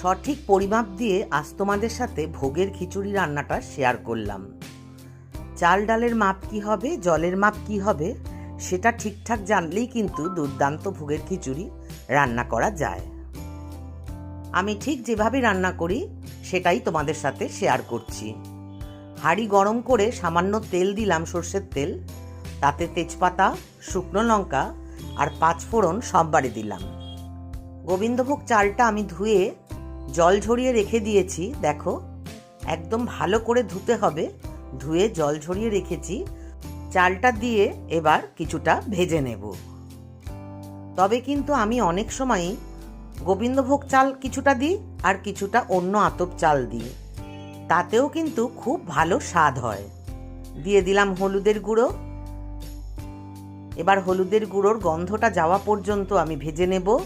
সঠিক পরিমাপ দিয়ে আজ তোমাদের সাথে ভোগের খিচুড়ি রান্নাটা শেয়ার করলাম। চাল ডালের মাপ কি হবে, জলের মাপ কি হবে, সেটা ঠিকঠাক জানলেই কিন্তু দুর্দান্ত ভোগের খিচুড়ি রান্না করা যায়। আমি ঠিক যেভাবে রান্না করি, সেটাই তোমাদের সাথে শেয়ার করছি। হাঁড়ি গরম করে সামান্য তেল দিলাম সর্ষের তেল, তাতে তেজপাতা, শুকনো লঙ্কা আর পাঁচ ফোড়ন সববারে দিলাম। গোবিন্দভোগ চালটা আমি ধুয়ে জল ঝরিয়ে রেখে দিয়েছি, দেখো। একদম ভালো করে ধুতে হবে। ধুয়ে জল ঝরিয়ে রেখেছি। চালটা দিয়ে এবার কিছুটা ভেজে নেব। তবে কিন্তু আমি অনেক সময়ই গোবিন্দভোগ চাল কিছুটা দিই আর কিছুটা অন্য আতপ চাল দিই। তাতেও কিন্তু খুব ভালো স্বাদ হয়। দিয়ে দিলাম হলুদের গুঁড়ো। এবার হলুদের গুঁড়োর গন্ধটা যাওয়া পর্যন্ত আমি ভেজে নেব।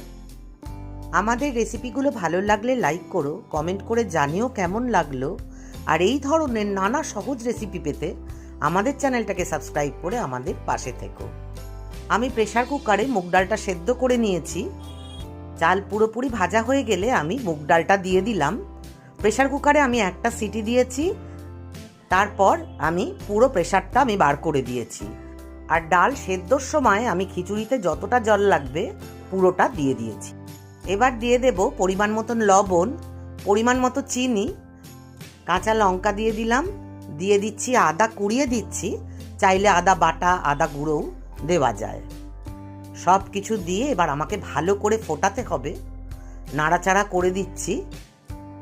আমাদের রেসিপিগুলো ভালো লাগলে লাইক করো কমেন্ট করে জানিও কেমন লাগল। আর এই ধরনের নানা সহজ রেসিপি পেতে আমাদের চ্যানেলটাকে সাবস্ক্রাইব করে আমাদের পাশে থেকো। আমি প্রেশার কুকারে মুগ ডালটা সেদ্ধ করে নিয়েছি। চাল পুরোপুরি ভাজা হয়ে গেলে আমি মুগ ডালটা দিয়ে দিলাম। প্রেশার কুকারে আমি একটা সিটি দিয়েছি। তারপর আমি পুরো প্রেশারটা আমি বার করে দিয়েছি। আর ডাল সেদ্ধর সময় আমি খিচুড়িতে যতটা জল লাগবে পুরোটা দিয়ে দিয়েছি। এবার দিয়ে দেব পরিমাণ মতন লবণ, পরিমাণ মতো চিনি, কাঁচা লঙ্কা দিয়ে দিলাম, দিয়ে দিচ্ছি আদা, কুড়িয়ে দিচ্ছি, চাইলে আদা বাটা, আদা গুঁড়োও দেওয়া যায়। সব কিছু দিয়ে এবার আমাকে ভালো করে ফোটাতে হবে। নাড়াচাড়া করে দিচ্ছি।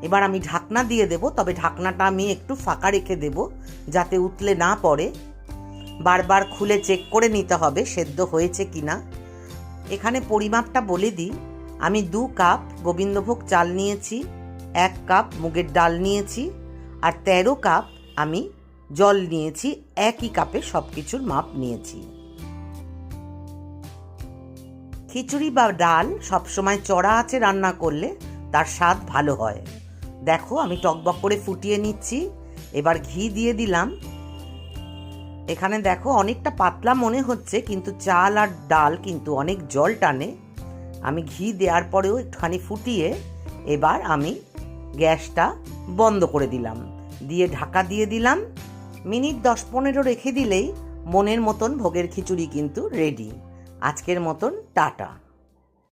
এবার আমি ঢাকনা দিয়ে দেব, তবে ঢাকনাটা আমি একটু ফাঁকা রেখে দেব, যাতে উতলে না পড়ে। বারবার খুলে চেক করে নিতে হবে, সেদ্ধ হয়েছে কিনা। এখানে পরিমাপটা বলে দিই। আমি দু কাপ গোবিন্দভোগ চাল নিয়েছি, এক কাপ মুগের ডাল নিয়েছি আর তেরো কাপ আমি জল নিয়েছি, একই কাপে সব কিছুর মাপ নিয়েছি। খিচুড়ি বা ডাল সবসময় চড়া আছে রান্না করলে তার স্বাদ ভালো হয়। দেখো আমি টকবক করে ফুটিয়ে নিচ্ছি, এবার ঘি দিয়ে দিলাম। এখানে দেখো অনেকটা পাতলা মনে হচ্ছে, কিন্তু চাল আর ডাল কিন্তু অনেক জল টানে। আমি ঘি দেওয়ার পরেও একটুখানি ফুটিয়ে এবার আমি গ্যাসটা বন্ধ করে দিলাম। দিয়ে ঢাকা দিয়ে দিলাম। মিনিট দশ পনেরো রেখে দিলেই মনের মতন ভোগের খিচুড়ি কিন্তু রেডি আজকের মতন টাটা।